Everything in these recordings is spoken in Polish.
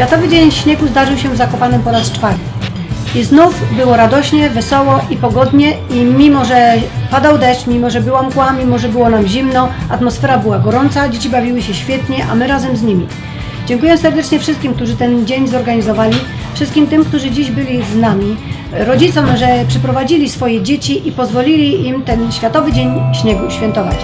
Światowy Dzień Śniegu zdarzył się w Zakopanem po raz czwarty. I znów było radośnie, wesoło i pogodnie i mimo, że padał deszcz, mimo, że była mgła, mimo, że było nam zimno, atmosfera była gorąca, dzieci bawiły się świetnie, a my razem z nimi. Dziękuję serdecznie wszystkim, którzy ten dzień zorganizowali, wszystkim tym, którzy dziś byli z nami, rodzicom, że przyprowadzili swoje dzieci i pozwolili im ten Światowy Dzień Śniegu świętować.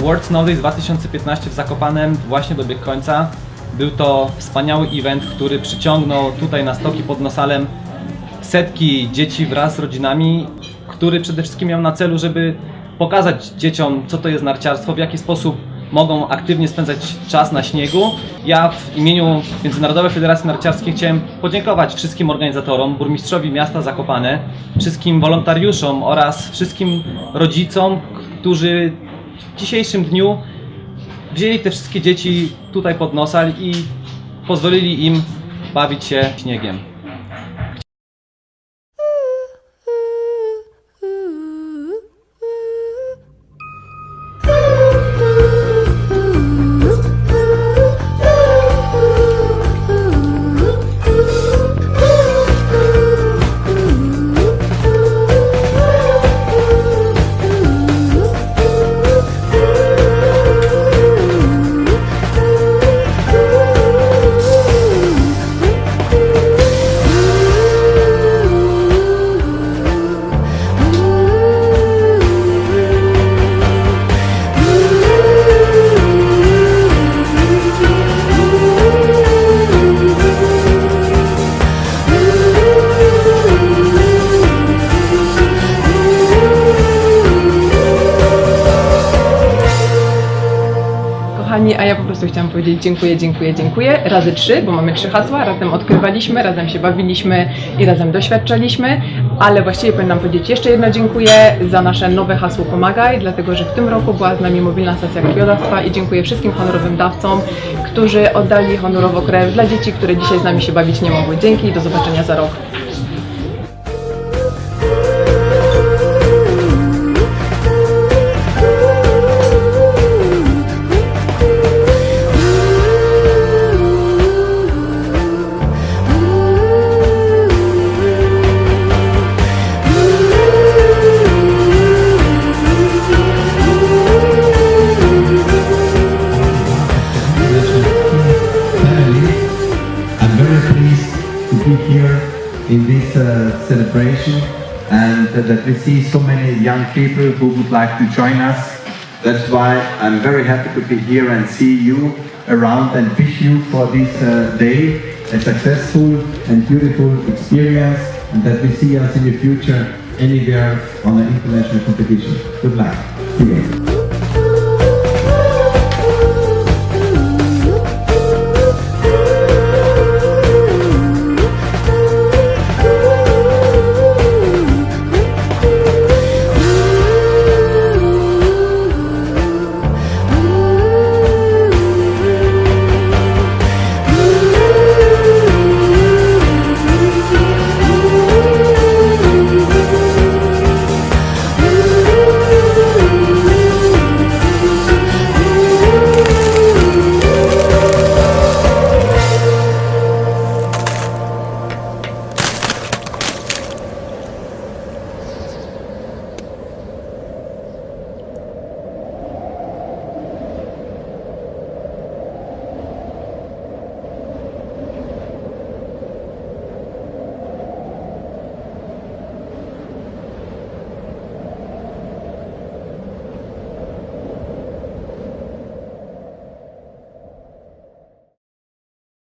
World Snow Days 2015 w Zakopanem właśnie dobiegł końca. Był to wspaniały event, który przyciągnął tutaj na stoki pod Nosalem setki dzieci wraz z rodzinami, który przede wszystkim miał na celu, żeby pokazać dzieciom, co to jest narciarstwo, w jaki sposób mogą aktywnie spędzać czas na śniegu. Ja w imieniu Międzynarodowej Federacji Narciarskiej chciałem podziękować wszystkim organizatorom, burmistrzowi miasta Zakopane, wszystkim wolontariuszom oraz wszystkim rodzicom, którzy w dzisiejszym dniu wzięli te wszystkie dzieci tutaj pod nosal i pozwolili im bawić się śniegiem. A ja po prostu chciałam powiedzieć dziękuję, dziękuję, dziękuję. Razy trzy, bo mamy trzy hasła. Razem odkrywaliśmy, razem się bawiliśmy i razem doświadczaliśmy. Ale właściwie powinnam powiedzieć jeszcze jedno dziękuję za nasze nowe hasło Pomagaj, dlatego że w tym roku była z nami mobilna stacja krwiodawstwa i dziękuję wszystkim honorowym dawcom, którzy oddali honorowo krew dla dzieci, które dzisiaj z nami się bawić nie mogły. Dzięki i do zobaczenia za rok. In this uh, celebration and that we see so many young people who would like to join us. That's why I'm very happy to be here and see you around and wish you for this uh, day a successful and beautiful experience and that we see us in the future anywhere on an international competition. Good luck. See you.